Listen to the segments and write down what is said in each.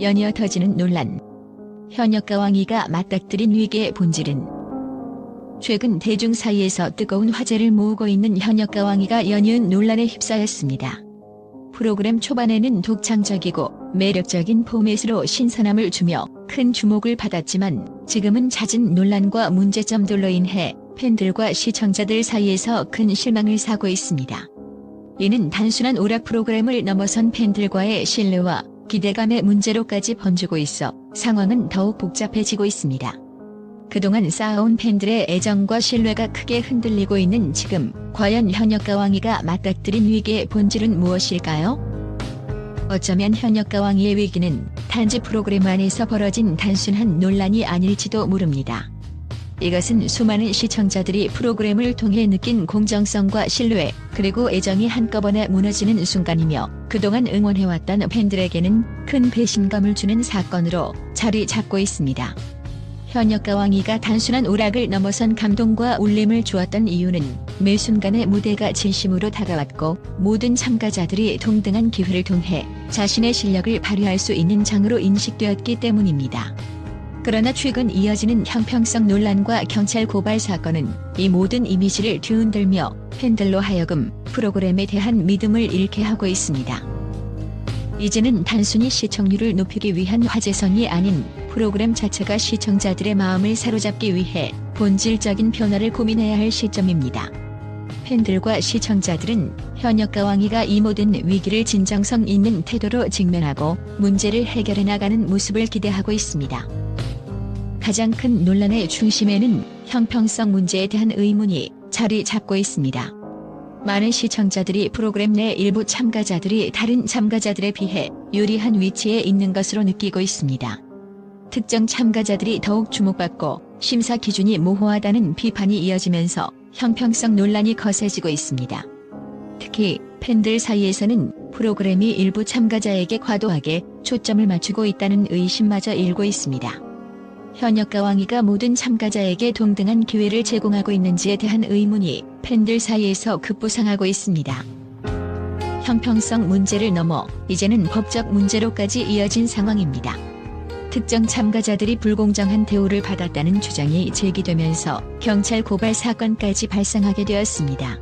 연이어 터지는 논란. 현역과 왕위가 맞닥뜨린 위기의 본질은 최근 대중 사이에서 뜨거운 화제를 모으고 있는 현역과 왕위가 연이은 논란에 휩싸였습니다. 프로그램 초반에는 독창적이고 매력적인 포맷으로 신선함을 주며 큰 주목을 받았지만 지금은 잦은 논란과 문제점들로 인해 팬들과 시청자들 사이에서 큰 실망을 사고 있습니다. 이는 단순한 오락 프로그램을 넘어선 팬들과의 신뢰와 기대감의 문제로까지 번지고 있어 상황은 더욱 복잡해지고 있습니다. 그동안 쌓아온 팬들의 애정과 신뢰가 크게 흔들리고 있는 지금 과연 현역과 왕위가 맞닥뜨린 위기의 본질은 무엇일까요? 어쩌면 현역과 왕위의 위기는 단지 프로그램 안에서 벌어진 단순한 논란이 아닐지도 모릅니다. 이것은 수많은 시청자들이 프로그램을 통해 느낀 공정성과 신뢰, 그리고 애정이 한꺼번에 무너지는 순간이며 그동안 응원해왔던 팬들에게는 큰 배신감을 주는 사건으로 자리 잡고 있습니다. 현역과 왕위가 단순한 오락을 넘어선 감동과 울림을 주었던 이유는 매 순간의 무대가 진심으로 다가왔고 모든 참가자들이 동등한 기회를 통해 자신의 실력을 발휘할 수 있는 장으로 인식되었기 때문입니다. 그러나 최근 이어지는 형평성 논란과 경찰 고발 사건은 이 모든 이미지를 뒤흔들며 팬들로 하여금 프로그램에 대한 믿음을 잃게 하고 있습니다. 이제는 단순히 시청률을 높이기 위한 화제성이 아닌 프로그램 자체가 시청자들의 마음을 사로잡기 위해 본질적인 변화를 고민해야 할 시점입니다. 팬들과 시청자들은 현역과 왕위가 이 모든 위기를 진정성 있는 태도로 직면하고 문제를 해결해 나가는 모습을 기대하고 있습니다. 가장 큰 논란의 중심에는 형평성 문제에 대한 의문이 자리 잡고 있습니다. 많은 시청자들이 프로그램 내 일부 참가자들이 다른 참가자들에 비해 유리한 위치에 있는 것으로 느끼고 있습니다. 특정 참가자들이 더욱 주목받고 심사 기준이 모호하다는 비판이 이어지면서 형평성 논란이 거세지고 있습니다. 특히 팬들 사이에서는 프로그램이 일부 참가자에게 과도하게 초점을 맞추고 있다는 의심마저 일고 있습니다. 현역과 왕위가 모든 참가자에게 동등한 기회를 제공하고 있는지에 대한 의문이 팬들 사이에서 급부상하고 있습니다. 형평성 문제를 넘어 이제는 법적 문제로까지 이어진 상황입니다. 특정 참가자들이 불공정한 대우를 받았다는 주장이 제기되면서 경찰 고발 사건까지 발생하게 되었습니다.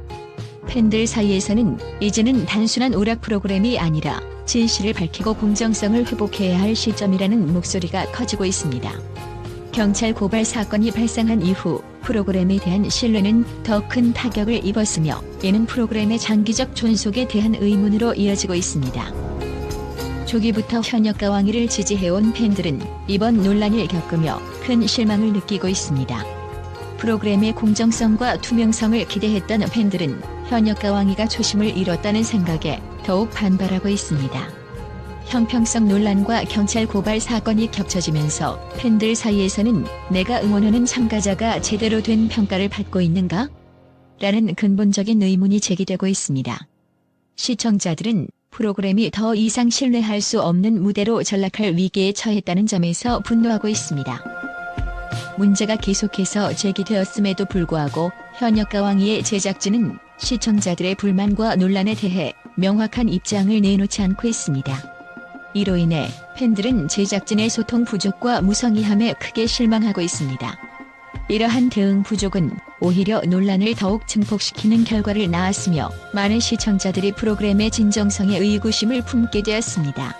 팬들 사이에서는 이제는 단순한 오락 프로그램이 아니라 진실을 밝히고 공정성을 회복해야 할 시점이라는 목소리가 커지고 있습니다. 경찰 고발 사건이 발생한 이후 프로그램에 대한 신뢰는 더 큰 타격을 입었으며 이는 프로그램의 장기적 존속에 대한 의문으로 이어지고 있습니다. 초기부터 현역과 왕위를 지지해온 팬들은 이번 논란을 겪으며 큰 실망을 느끼고 있습니다. 프로그램의 공정성과 투명성을 기대했던 팬들은 현역과 왕위가 초심을 잃었다는 생각에 더욱 반발하고 있습니다. 형평성 논란과 경찰 고발 사건이 겹쳐지면서 팬들 사이에서는 내가 응원하는 참가자가 제대로 된 평가를 받고 있는가? 라는 근본적인 의문이 제기되고 있습니다. 시청자들은 프로그램이 더 이상 신뢰할 수 없는 무대로 전락할 위기에 처했다는 점에서 분노하고 있습니다. 문제가 계속해서 제기되었음에도 불구하고 현역과 왕위의 제작진은 시청자들의 불만과 논란에 대해 명확한 입장을 내놓지 않고 있습니다. 이로 인해 팬들은 제작진의 소통 부족과 무성의함에 크게 실망하고 있습니다. 이러한 대응 부족은 오히려 논란을 더욱 증폭시키는 결과를 낳았으며 많은 시청자들이 프로그램의 진정성에 의구심을 품게 되었습니다.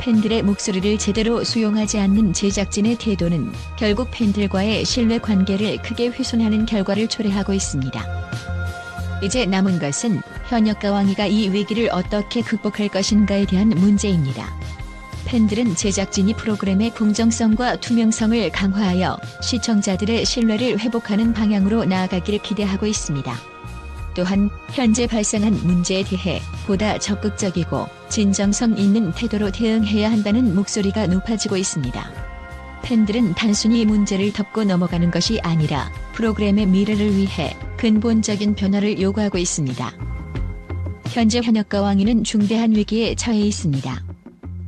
팬들의 목소리를 제대로 수용하지 않는 제작진의 태도는 결국 팬들과의 신뢰 관계를 크게 훼손하는 결과를 초래하고 있습니다. 이제 남은 것은 현역과 왕위가 이 위기를 어떻게 극복할 것인가에 대한 문제입니다. 팬들은 제작진이 프로그램의 공정성과 투명성을 강화하여 시청자들의 신뢰를 회복하는 방향으로 나아가기를 기대하고 있습니다. 또한 현재 발생한 문제에 대해 보다 적극적이고 진정성 있는 태도로 대응해야 한다는 목소리가 높아지고 있습니다. 팬들은 단순히 문제를 덮고 넘어가는 것이 아니라 프로그램의 미래를 위해 근본적인 변화를 요구하고 있습니다. 현재 현역과 왕위는 중대한 위기에 처해 있습니다.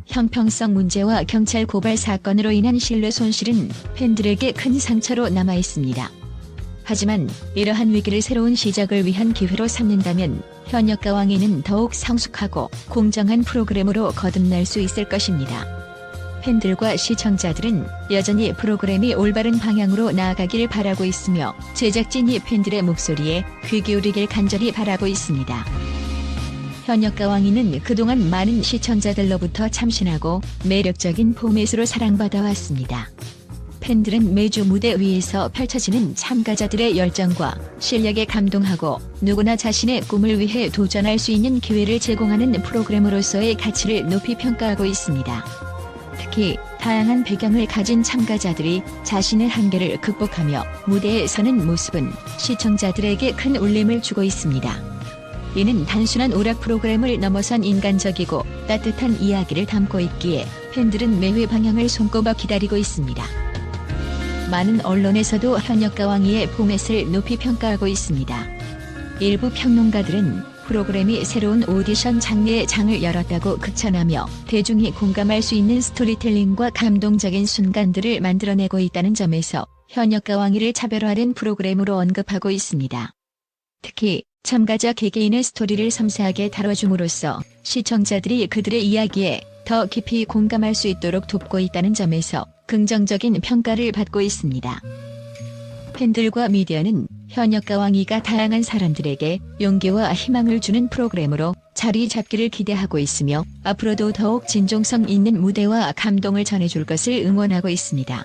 형평성 문제와 경찰 고발 사건으로 인한 신뢰 손실은 팬들에게 큰 상처로 남아 있습니다. 하지만 이러한 위기를 새로운 시작을 위한 기회로 삼는다면 현역과 왕위는 더욱 성숙하고 공정한 프로그램으로 거듭날 수 있을 것입니다. 팬들과 시청자들은 여전히 프로그램이 올바른 방향으로 나아가길 바라고 있으며 제작진이 팬들의 목소리에 귀 기울이길 간절히 바라고 있습니다. 현역가 왕이는 그동안 많은 시청자들로부터 참신하고 매력적인 포맷으로 사랑받아 왔습니다. 팬들은 매주 무대 위에서 펼쳐지는 참가자들의 열정과 실력에 감동하고 누구나 자신의 꿈을 위해 도전할 수 있는 기회를 제공하는 프로그램으로서의 가치를 높이 평가하고 있습니다. 특히 다양한 배경을 가진 참가자들이 자신의 한계를 극복하며 무대에 서는 모습은 시청자들에게 큰 울림을 주고 있습니다. 이는 단순한 오락 프로그램을 넘어선 인간적이고 따뜻한 이야기를 담고 있기에 팬들은 매회 방향을 손꼽아 기다리고 있습니다. 많은 언론에서도 현역가 왕이의 포맷을 높이 평가하고 있습니다. 일부 평론가들은 프로그램이 새로운 오디션 장르의 장을 열었다고 극찬하며 대중이 공감할 수 있는 스토리텔링과 감동적인 순간들을 만들어내고 있다는 점에서 현역가 왕이를 차별화된 프로그램으로 언급하고 있습니다. 특히 참가자 개개인의 스토리를 섬세하게 다뤄줌으로써 시청자들이 그들의 이야기에 더 깊이 공감할 수 있도록 돕고 있다는 점에서 긍정적인 평가를 받고 있습니다. 팬들과 미디어는 현역가 왕이가 다양한 사람들에게 용기와 희망을 주는 프로그램으로 자리 잡기를 기대하고 있으며 앞으로도 더욱 진정성 있는 무대와 감동을 전해줄 것을 응원하고 있습니다.